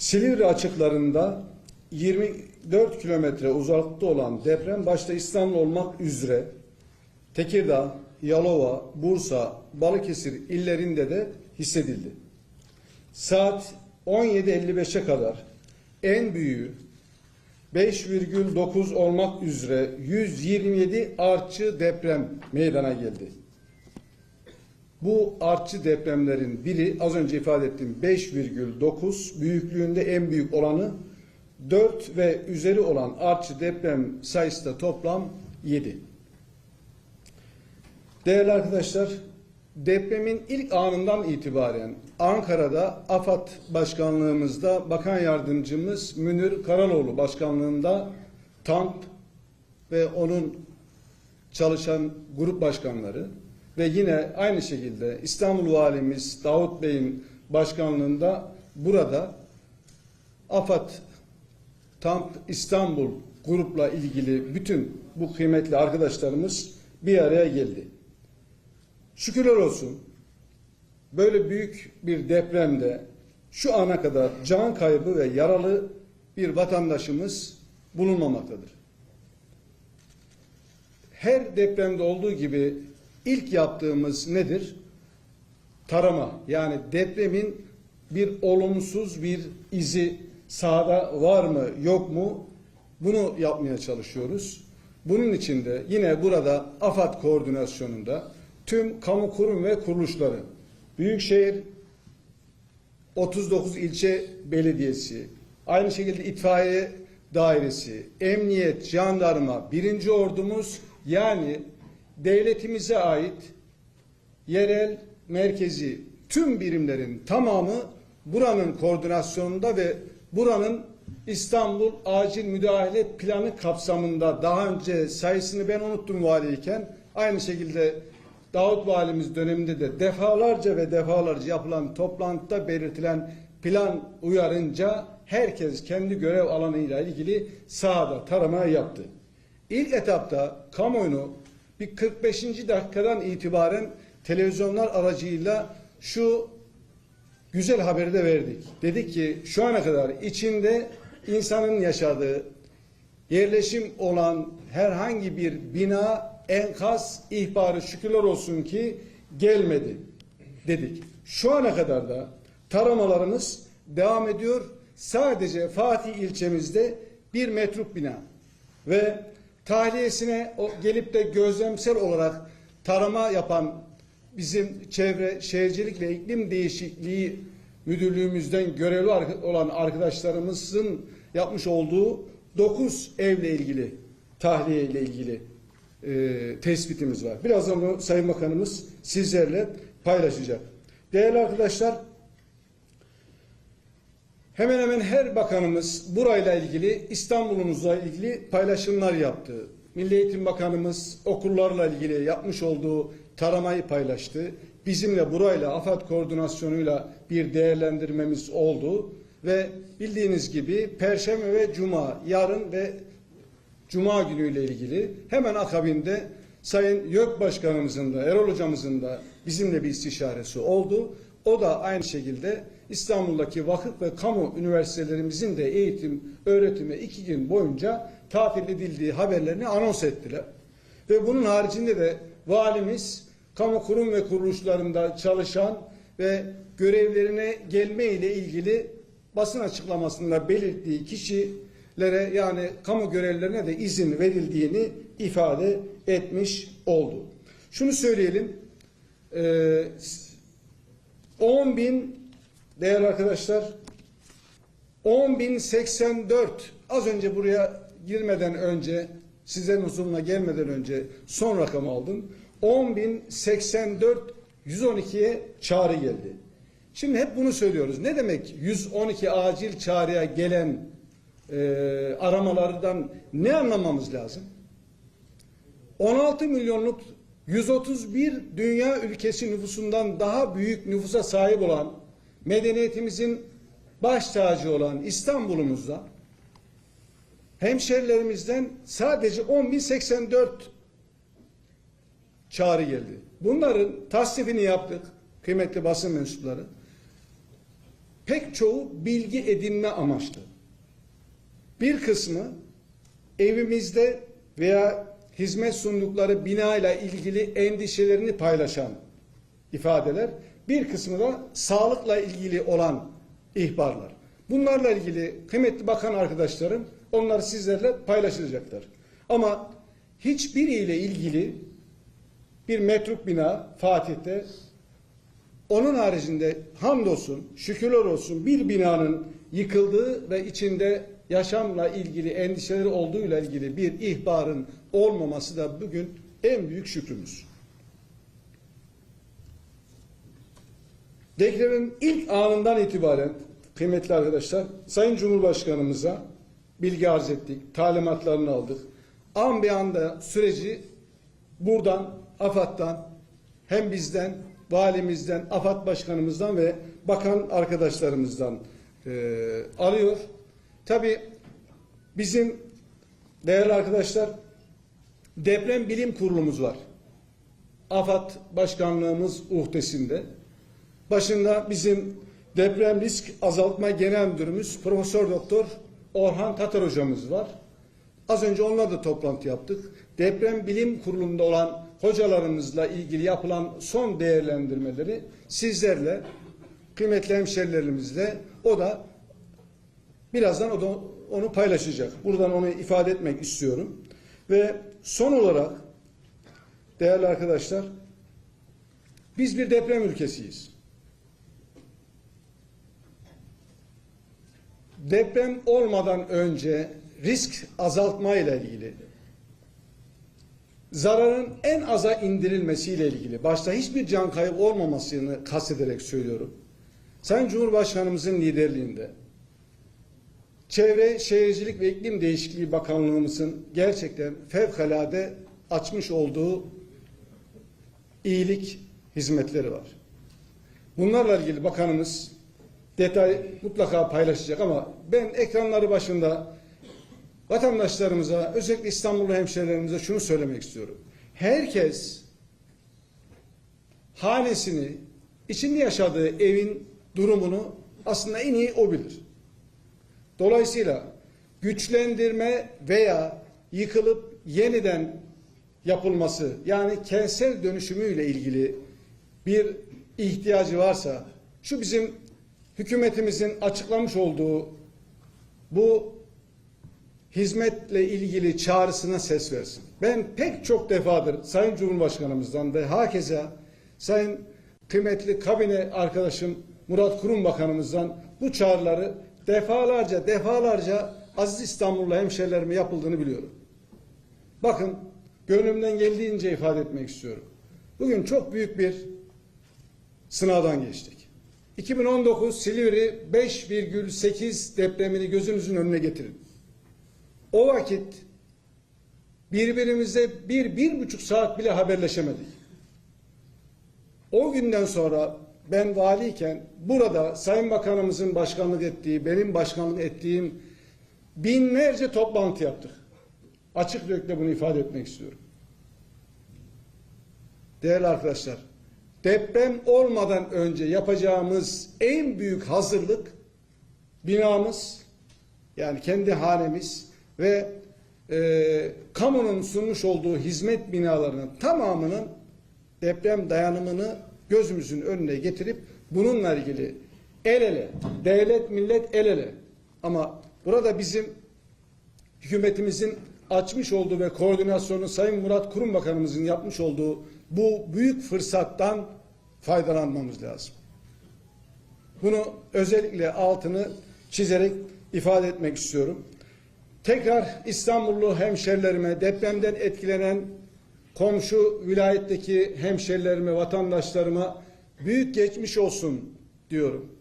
Silivri açıklarında 24 kilometre uzaklıkta olan deprem başta İstanbul olmak üzere Tekirdağ, Yalova, Bursa, Balıkesir illerinde de hissedildi. Saat 17.55'e kadar en büyüğü 5,9 olmak üzere 127 artçı deprem meydana geldi. Bu artçı depremlerin biri az önce ifade ettiğim 5,9 büyüklüğünde en büyük olanı 4 ve üzeri olan artçı deprem sayısı da toplam 7. Değerli arkadaşlar, depremin ilk anından itibaren Ankara'da AFAD Başkanlığımızda Bakan Yardımcımız Münir Karaloğlu Başkanlığında TAMP ve onun çalışan grup başkanları ve yine aynı şekilde İstanbul Valimiz Davut Bey'in başkanlığında burada AFAD TAMP İstanbul grupla ilgili bütün bu kıymetli arkadaşlarımız bir araya geldi. Şükürler olsun böyle büyük bir depremde şu ana kadar can kaybı ve yaralı bir vatandaşımız bulunmamaktadır. Her depremde olduğu gibi ilk yaptığımız nedir? Tarama. Yani depremin bir olumsuz bir izi sahada var mı yok mu bunu yapmaya çalışıyoruz. Bunun için de yine burada AFAD koordinasyonunda tüm kamu kurum ve kuruluşları, Büyükşehir 39 ilçe belediyesi, aynı şekilde itfaiye dairesi, emniyet, jandarma, birinci ordumuz yani devletimize ait yerel, merkezi tüm birimlerin tamamı buranın koordinasyonunda ve buranın İstanbul Acil Müdahale Planı kapsamında daha önce sayısını ben unuttum valiyken aynı şekilde Davut Valimiz döneminde de defalarca ve defalarca yapılan toplantıda belirtilen plan uyarınca herkes kendi görev alanıyla ilgili sahada tarama yaptı. İlk etapta kamuoyunu bir 45. dakikadan itibaren televizyonlar aracıyla şu güzel haberi de verdik. Dedik ki şu ana kadar içinde insanın yaşadığı yerleşim olan herhangi bir bina enkaz ihbarı şükürler olsun ki gelmedi dedik. Şu ana kadar da taramalarımız devam ediyor. Sadece Fatih ilçemizde bir metruk bina ve tahliyesine o gelip de gözlemsel olarak tarama yapan bizim çevre şehircilik ve iklim değişikliği müdürlüğümüzden görevli olan arkadaşlarımızın yapmış olduğu 9 evle ilgili tahliye ile ilgili e, tespitimiz var. Birazdan onu Sayın Bakanımız sizlerle paylaşacak. Değerli arkadaşlar, hemen hemen her bakanımız burayla ilgili, İstanbul'umuzla ilgili paylaşımlar yaptı. Milli Eğitim Bakanımız okullarla ilgili yapmış olduğu taramayı paylaştı. Bizimle burayla AFAD koordinasyonuyla bir değerlendirmemiz oldu ve bildiğiniz gibi Perşembe ve Cuma yarın ve Cuma günüyle ilgili hemen akabinde Sayın YÖK Başkanımızın da Erol Hocamızın da bizimle bir istişaresi oldu. O da aynı şekilde İstanbul'daki vakıf ve kamu üniversitelerimizin de eğitim, öğretime iki gün boyunca tatil edildiği haberlerini anons ettiler. Ve bunun haricinde de valimiz kamu kurum ve kuruluşlarında çalışan ve görevlerine gelme ile ilgili basın açıklamasında belirttiği kişilere yani kamu görevlilerine de izin verildiğini ifade etmiş oldu. Şunu söyleyelim. Ee, 10 bin değerli arkadaşlar 10.084 az önce buraya girmeden önce sizlerin huzuruna gelmeden önce son rakam aldım. 10.084 112'ye çağrı geldi. Şimdi hep bunu söylüyoruz. Ne demek 112 acil çağrıya gelen e, aramalardan ne anlamamız lazım? 16 milyonluk 131 dünya ülkesi nüfusundan daha büyük nüfusa sahip olan medeniyetimizin baş tacı olan İstanbul'umuzda hemşerilerimizden sadece 10.084 çağrı geldi. Bunların tasnifini yaptık kıymetli basın mensupları. pek çoğu bilgi edinme amaçlı. Bir kısmı evimizde veya hizmet sundukları bina ile ilgili endişelerini paylaşan ifadeler, bir kısmı da sağlıkla ilgili olan ihbarlar. Bunlarla ilgili kıymetli bakan arkadaşlarım onlar sizlerle paylaşılacaklar. Ama hiçbiriyle ilgili bir metruk bina Fatih'te onun haricinde hamdolsun, şükürler olsun bir binanın yıkıldığı ve içinde yaşamla ilgili endişeleri olduğuyla ilgili bir ihbarın olmaması da bugün en büyük şükrümüz. Depremin ilk anından itibaren kıymetli arkadaşlar Sayın Cumhurbaşkanımıza bilgi arz ettik, talimatlarını aldık. An bir anda süreci buradan, AFAD'dan hem bizden, valimizden, AFAD başkanımızdan ve bakan arkadaşlarımızdan e, alıyor. Tabi bizim değerli arkadaşlar deprem bilim kurulumuz var. AFAD başkanlığımız uhdesinde. Başında bizim deprem risk azaltma genel müdürümüz Profesör Doktor Orhan Tatar hocamız var. Az önce onunla da toplantı yaptık. Deprem bilim kurulunda olan hocalarımızla ilgili yapılan son değerlendirmeleri sizlerle kıymetli hemşerilerimizle o da birazdan o da onu paylaşacak. Buradan onu ifade etmek istiyorum. Ve son olarak değerli arkadaşlar biz bir deprem ülkesiyiz. Deprem olmadan önce risk azaltma ile ilgili zararın en aza indirilmesiyle ilgili başta hiçbir can kaybı olmamasını kastederek söylüyorum. Sayın Cumhurbaşkanımızın liderliğinde Çevre, Şehircilik ve İklim Değişikliği Bakanlığımızın gerçekten fevkalade açmış olduğu iyilik hizmetleri var. Bunlarla ilgili bakanımız detay mutlaka paylaşacak ama ben ekranları başında vatandaşlarımıza, özellikle İstanbullu hemşehrilerimize şunu söylemek istiyorum. Herkes hanesini, içinde yaşadığı evin durumunu aslında en iyi o bilir. Dolayısıyla güçlendirme veya yıkılıp yeniden yapılması yani kentsel dönüşümüyle ilgili bir ihtiyacı varsa şu bizim hükümetimizin açıklamış olduğu bu hizmetle ilgili çağrısına ses versin. Ben pek çok defadır Sayın Cumhurbaşkanımızdan ve hakeza Sayın kıymetli kabine arkadaşım Murat Kurum Bakanımızdan bu çağrıları defalarca defalarca aziz İstanbullu hemşerilerime yapıldığını biliyorum. Bakın gönlümden geldiğince ifade etmek istiyorum. Bugün çok büyük bir sınavdan geçtik. 2019 Silivri 5,8 depremini gözünüzün önüne getirin. O vakit birbirimize bir, bir buçuk saat bile haberleşemedik. O günden sonra ben valiyken burada Sayın Bakanımızın başkanlık ettiği, benim başkanlık ettiğim binlerce toplantı yaptık. Açık yürekle bunu ifade etmek istiyorum. Değerli arkadaşlar, deprem olmadan önce yapacağımız en büyük hazırlık binamız, yani kendi hanemiz ve e, kamunun sunmuş olduğu hizmet binalarının tamamının deprem dayanımını gözümüzün önüne getirip bununla ilgili el ele, devlet millet el ele. Ama burada bizim hükümetimizin açmış olduğu ve koordinasyonu Sayın Murat Kurum Bakanımızın yapmış olduğu bu büyük fırsattan faydalanmamız lazım. Bunu özellikle altını çizerek ifade etmek istiyorum. Tekrar İstanbullu hemşerilerime, depremden etkilenen komşu vilayetteki hemşerilerime, vatandaşlarıma büyük geçmiş olsun diyorum.